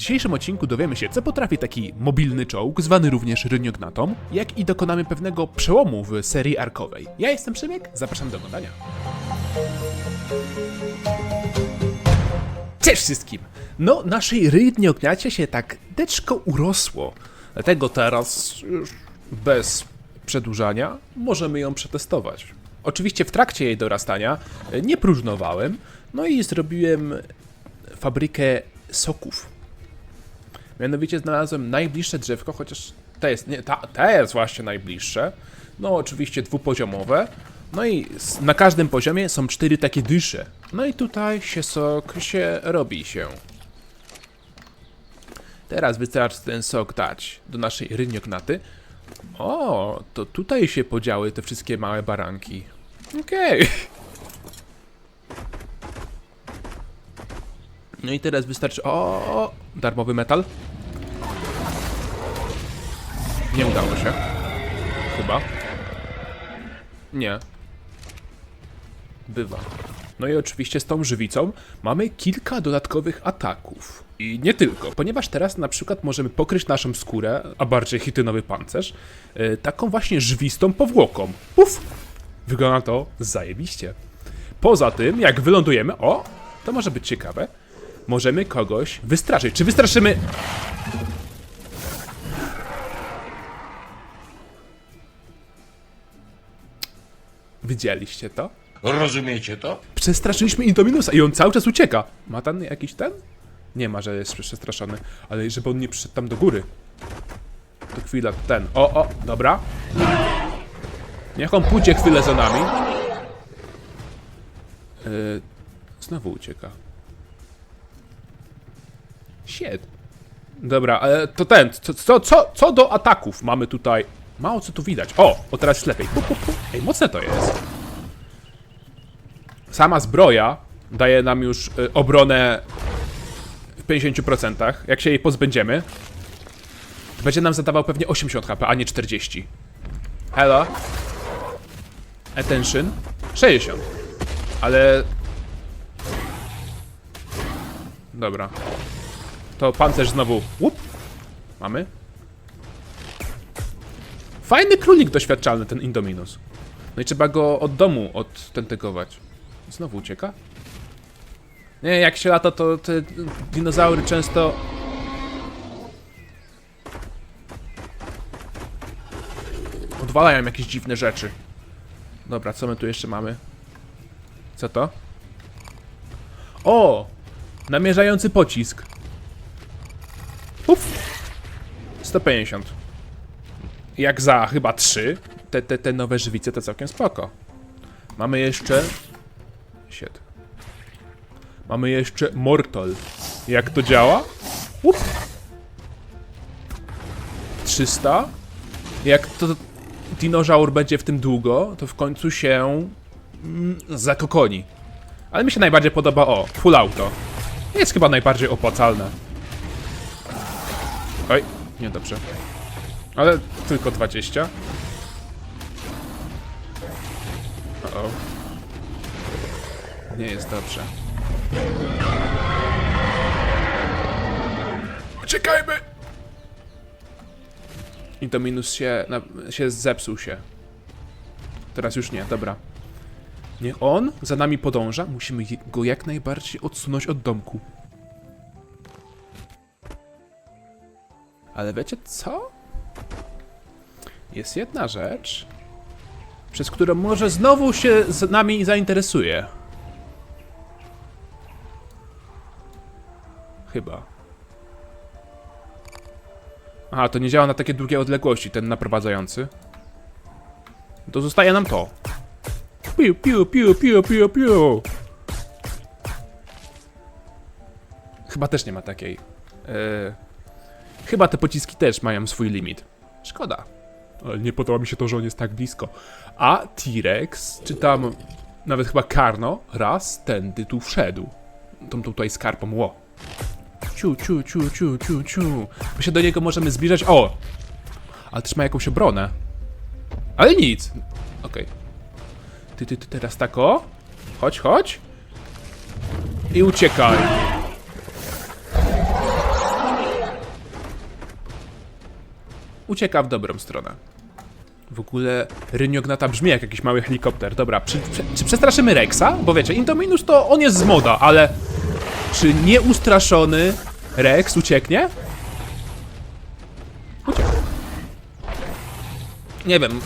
dzisiejszym odcinku dowiemy się, co potrafi taki mobilny czołg, zwany również ryniognatą, jak i dokonamy pewnego przełomu w serii arkowej. Ja jestem Szymek, zapraszam do oglądania. Cześć wszystkim! No, naszej rydniognacie się tak deczko urosło, dlatego teraz już bez przedłużania możemy ją przetestować. Oczywiście w trakcie jej dorastania nie próżnowałem, no i zrobiłem fabrykę soków. Mianowicie znalazłem najbliższe drzewko, chociaż to jest, nie, ta, to jest właśnie najbliższe. No oczywiście dwupoziomowe. No i na każdym poziomie są cztery takie dysze. No i tutaj się sok się robi się. Teraz wystarczy ten sok dać do naszej ryniognaty. O, to tutaj się podziały te wszystkie małe baranki. Okej. No i teraz wystarczy. O, darmowy metal. Nie udało się. Chyba. Nie. Bywa. No i oczywiście z tą żywicą mamy kilka dodatkowych ataków. I nie tylko, ponieważ teraz na przykład możemy pokryć naszą skórę, a bardziej hitynowy pancerz, yy, taką właśnie żywistą powłoką. Puf! Wygląda to zajebiście. Poza tym, jak wylądujemy, o, to może być ciekawe, możemy kogoś wystraszyć. Czy wystraszymy... Widzieliście to? Rozumiecie to? Przestraszyliśmy Indominusa i on cały czas ucieka. Ma tam jakiś ten? Nie ma, że jest przestraszony. Ale żeby on nie przyszedł tam do góry. To chwila, ten. O, o, dobra. Niech on pójdzie chwilę za nami. Yy, znowu ucieka. Shit. Dobra, ale to ten, co, co, co, co do ataków mamy tutaj? Mało co tu widać. O, o teraz jest lepiej. Pu, pu, pu. Ej, mocne to jest. Sama zbroja daje nam już y, obronę w 50%. Jak się jej pozbędziemy, będzie nam zadawał pewnie 80 HP, a nie 40. Hello? Attention? 60. Ale... Dobra. To pancerz znowu. Łup. Mamy. Fajny królik doświadczalny, ten Indominus. No i trzeba go od domu odtentegować. Znowu ucieka? Nie, jak się lata, to te dinozaury często... Odwalają jakieś dziwne rzeczy. Dobra, co my tu jeszcze mamy? Co to? O! Namierzający pocisk. Uf! 150. Jak za chyba 3. Te, te, te nowe żywice to całkiem spoko. Mamy jeszcze... Shit. Mamy jeszcze Mortal. Jak to działa? Up. 300. Jak to dinożaur będzie w tym długo, to w końcu się mm, zakokoni. Ale mi się najbardziej podoba, o, full auto. Jest chyba najbardziej opłacalne. Oj, niedobrze. Ale tylko 20. O, -o. Nie jest dobrze. Uciekajmy! I to minus się, na, się zepsuł się. Teraz już nie, dobra. Niech on za nami podąża. Musimy go jak najbardziej odsunąć od domku. Ale wiecie co? Jest jedna rzecz, przez którą może znowu się z nami zainteresuje. Chyba. Aha, to nie działa na takie długie odległości, ten naprowadzający. To zostaje nam to. Piu, piu, piu, piu, piu, piu. Chyba też nie ma takiej. Eee, chyba te pociski też mają swój limit. Szkoda. Ale nie podoba mi się to, że on jest tak blisko. A T-Rex, czy tam nawet chyba Karno, raz tędy tu wszedł. Tą tutaj skarpą, ło. Ciu, ciu, ciu, ciu, ciu, ciu. My się do niego możemy zbliżać. O! Ale też ma jakąś obronę. Ale nic. Okej. Ty, ty, ty teraz tak o. Chodź, chodź. I uciekaj. Ucieka w dobrą stronę. W ogóle Ryniognata brzmi jak jakiś mały helikopter. Dobra, czy, czy przestraszymy Rexa? Bo wiecie, Indominus to on jest z moda, ale czy nieustraszony Rex ucieknie? Uciekł. Nie wiem.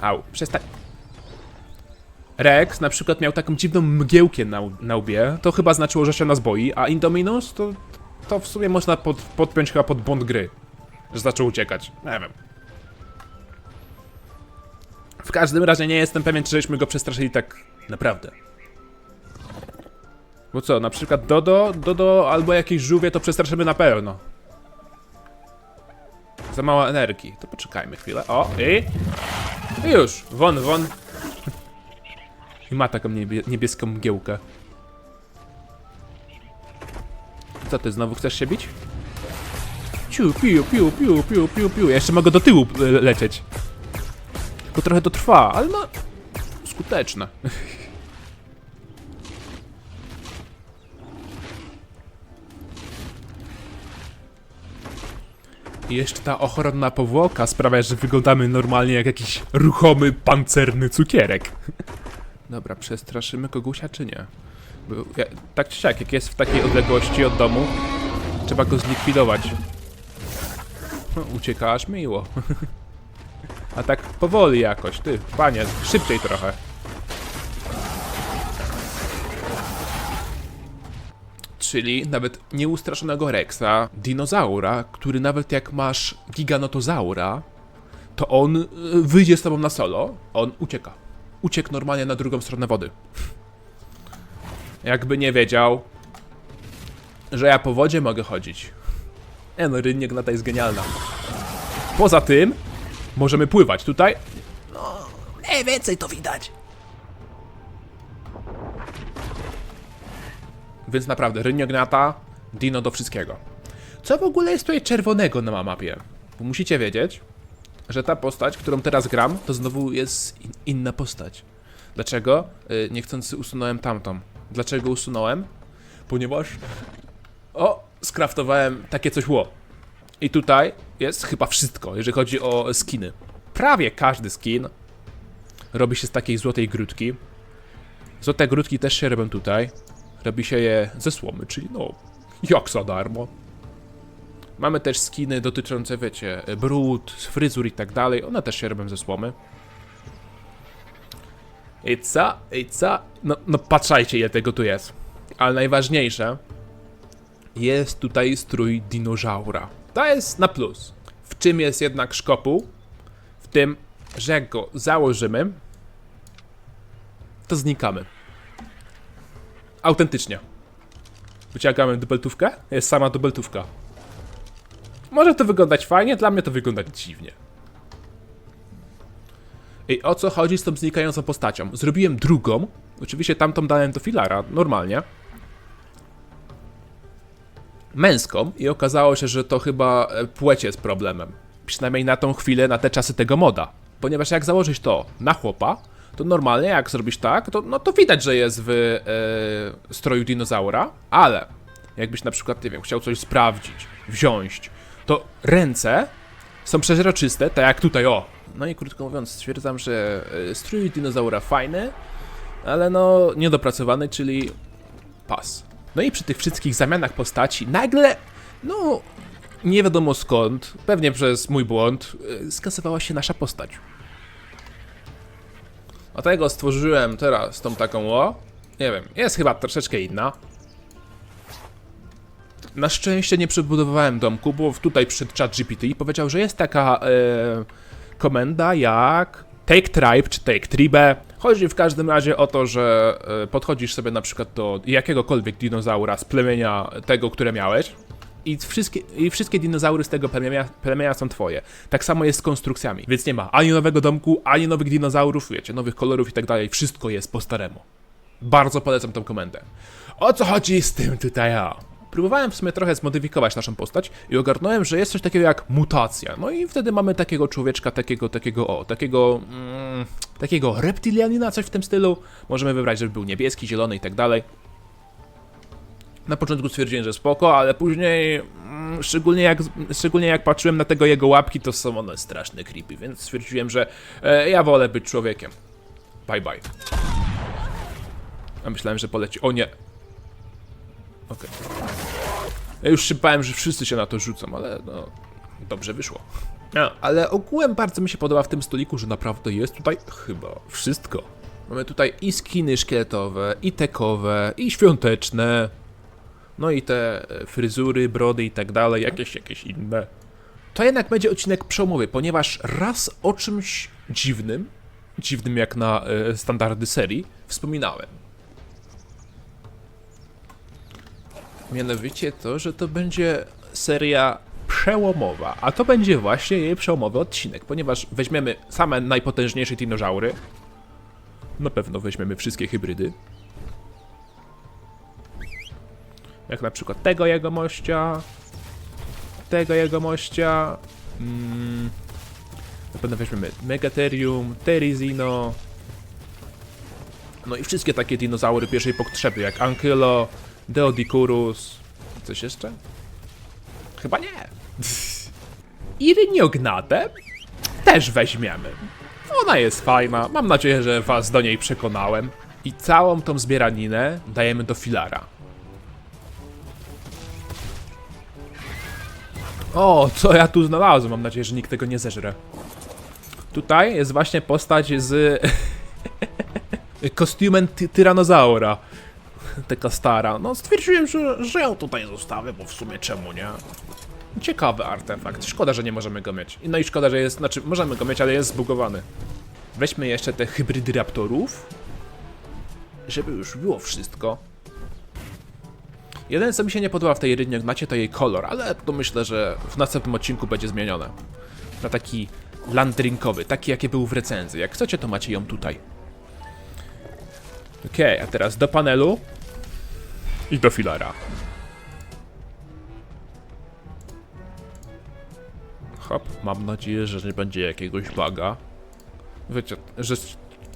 Au, przestań. Rex na przykład miał taką dziwną mgiełkę na, na łbie. To chyba znaczyło, że się nas boi, a Indominus to, to w sumie można pod, podpiąć chyba pod błąd gry. Że zaczął uciekać. Nie wiem. W każdym razie nie jestem pewien, czy żeśmy go przestraszyli tak naprawdę. Bo co, na przykład Dodo, Dodo albo jakieś żółwie to przestraszymy na pewno. Za mało energii. To poczekajmy chwilę. O, i... I już, won, won. I ma taką niebie niebieską mgiełkę. Co ty, znowu chcesz się bić? Ciu, piu, piu, piu, piu, piu, piu. Jeszcze mogę do tyłu e, lecieć. Tylko trochę to trwa, ale no... Skuteczne. I jeszcze ta ochronna powłoka sprawia, że wyglądamy normalnie jak jakiś ruchomy, pancerny cukierek. Dobra, przestraszymy kogusia czy nie? Bo ja, tak czy siak, jak jest w takiej odległości od domu, trzeba go zlikwidować. Uciekasz miło. A tak powoli jakoś, ty, panie, szybciej trochę. Czyli nawet nieustraszonego Rexa, dinozaura, który nawet jak masz giganotozaura, to on y, wyjdzie z tobą na solo, on ucieka. Uciekł normalnie na drugą stronę wody. Jakby nie wiedział, że ja po wodzie mogę chodzić. E no, Ryniognata jest genialna. Poza tym, możemy pływać tutaj. No, mniej więcej to widać. Więc naprawdę, Ryniognata, Dino do wszystkiego. Co w ogóle jest tutaj czerwonego na mapie? Bo musicie wiedzieć, że ta postać, którą teraz gram, to znowu jest in inna postać. Dlaczego? Yy, niechcący usunąłem tamtą. Dlaczego usunąłem? Ponieważ... O, skraftowałem takie coś ło. I tutaj jest chyba wszystko, jeżeli chodzi o skiny. Prawie każdy skin robi się z takiej złotej grudki. Złote grudki też się robią tutaj. Robi się je ze słomy, czyli no, jak za darmo. Mamy też skiny dotyczące, wiecie, brud, fryzur i tak dalej. One też się robią ze słomy. I co? I co? No, no patrzajcie, ile tego tu jest. Ale najważniejsze, jest tutaj strój dinożaura. To jest na plus. W czym jest jednak szkopuł? W tym, że jak go założymy, to znikamy. Autentycznie. Wyciągamy dubeltówkę, jest sama dubeltówka. Może to wyglądać fajnie, dla mnie to wygląda dziwnie. I o co chodzi z tą znikającą postacią? Zrobiłem drugą, oczywiście tamtą dałem do filara, normalnie. Męską i okazało się, że to chyba e, płeć jest problemem. Przynajmniej na tą chwilę, na te czasy tego moda. Ponieważ jak założyć to na chłopa, to normalnie jak zrobisz tak, to, no to widać, że jest w e, stroju dinozaura, ale jakbyś na przykład, nie wiem, chciał coś sprawdzić, wziąć, to ręce są przeźroczyste, tak jak tutaj, o. No i krótko mówiąc, stwierdzam, że e, strój dinozaura fajny, ale no niedopracowany, czyli pas. No i przy tych wszystkich zamianach postaci nagle, no nie wiadomo skąd, pewnie przez mój błąd, e, skasowała się nasza postać. Dlatego stworzyłem teraz tą taką o. Nie wiem, jest chyba troszeczkę inna. Na szczęście nie przebudowałem domku, bo tutaj przyszedł chat GPT i powiedział, że jest taka e, komenda jak take tribe czy take tribe. Chodzi w każdym razie o to, że e, podchodzisz sobie na przykład do jakiegokolwiek dinozaura z plemienia tego, które miałeś i wszystkie, i wszystkie dinozaury z tego plemienia, plemienia są twoje. Tak samo jest z konstrukcjami, więc nie ma ani nowego domku, ani nowych dinozaurów, wiecie, nowych kolorów i tak dalej. Wszystko jest po staremu. Bardzo polecam tą komendę. O co chodzi z tym tutaj? Próbowałem w sumie trochę zmodyfikować naszą postać i ogarnąłem, że jest coś takiego jak mutacja. No i wtedy mamy takiego człowieczka, takiego, takiego, o, takiego, mm, takiego reptilianina, coś w tym stylu. Możemy wybrać, żeby był niebieski, zielony i tak dalej. Na początku stwierdziłem, że spoko, ale później mm, Szczególnie jak, szczególnie jak patrzyłem na tego jego łapki, to są one straszne creepy, więc stwierdziłem, że e, ja wolę być człowiekiem. Bye bye. A myślałem, że poleci. O nie. Okej. Ja już szybałem, że wszyscy się na to rzucą, ale no. Dobrze wyszło. No, ale ogółem bardzo mi się podoba w tym stoliku, że naprawdę jest tutaj chyba wszystko. Mamy tutaj i skiny szkieletowe, i tekowe, i świąteczne. No i te e, fryzury, brody i tak dalej, jakieś, jakieś inne. To jednak będzie odcinek przełomowy, ponieważ raz o czymś dziwnym, dziwnym jak na e, standardy serii, wspominałem. Mianowicie to, że to będzie seria przełomowa, a to będzie właśnie jej przełomowy odcinek, ponieważ weźmiemy same najpotężniejsze dinozaury. Na pewno weźmiemy wszystkie hybrydy. Jak na przykład tego jegomościa, tego jegomościa, mm, na pewno weźmiemy Megatherium, Terizino, no i wszystkie takie dinozaury pierwszej potrzeby, jak Ankylo, Deodicurus, coś jeszcze? Chyba nie. Iryniognatę też weźmiemy. Ona jest fajna, mam nadzieję, że was do niej przekonałem. I całą tą zbieraninę dajemy do filara. O, co ja tu znalazłem? Mam nadzieję, że nikt tego nie zeżre. Tutaj jest właśnie postać z kostiumem ty tyranozaura. Taka stara. No stwierdziłem, że, że ją tutaj zostawię, bo w sumie czemu nie? Ciekawy artefakt. Szkoda, że nie możemy go mieć. No i szkoda, że jest, znaczy możemy go mieć, ale jest zbugowany. Weźmy jeszcze te hybrydy raptorów. Żeby już było wszystko. Jeden, co mi się nie podoba w tej ryniognaccie, to jej kolor, ale to myślę, że w następnym odcinku będzie zmienione. Na taki landrynkowy, taki jaki był w recenzji. Jak chcecie, to macie ją tutaj. Okej, a teraz do panelu i do filara. Hop, mam nadzieję, że nie będzie jakiegoś buga. Wiecie, że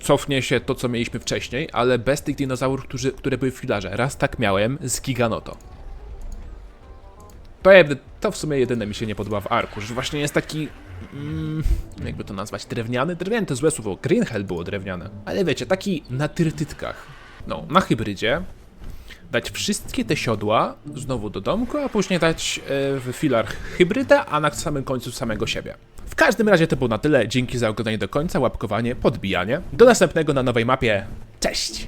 cofnie się to, co mieliśmy wcześniej, ale bez tych dinozaurów, którzy, które były w filarze. Raz tak miałem z Giganoto. To, jedy, to w sumie jedyne mi się nie podoba w Arku, że właśnie jest taki... Mm, jakby to nazwać? Drewniany? Drewniany to złe słowo. Green Hell było drewniane. Ale wiecie, taki na tyrtytkach. No, na hybrydzie. Dać wszystkie te siodła znowu do domku, a później dać e, w filar hybrydę, a na samym końcu samego siebie. W każdym razie to było na tyle. Dzięki za oglądanie do końca, łapkowanie, podbijanie. Do następnego na nowej mapie. Cześć!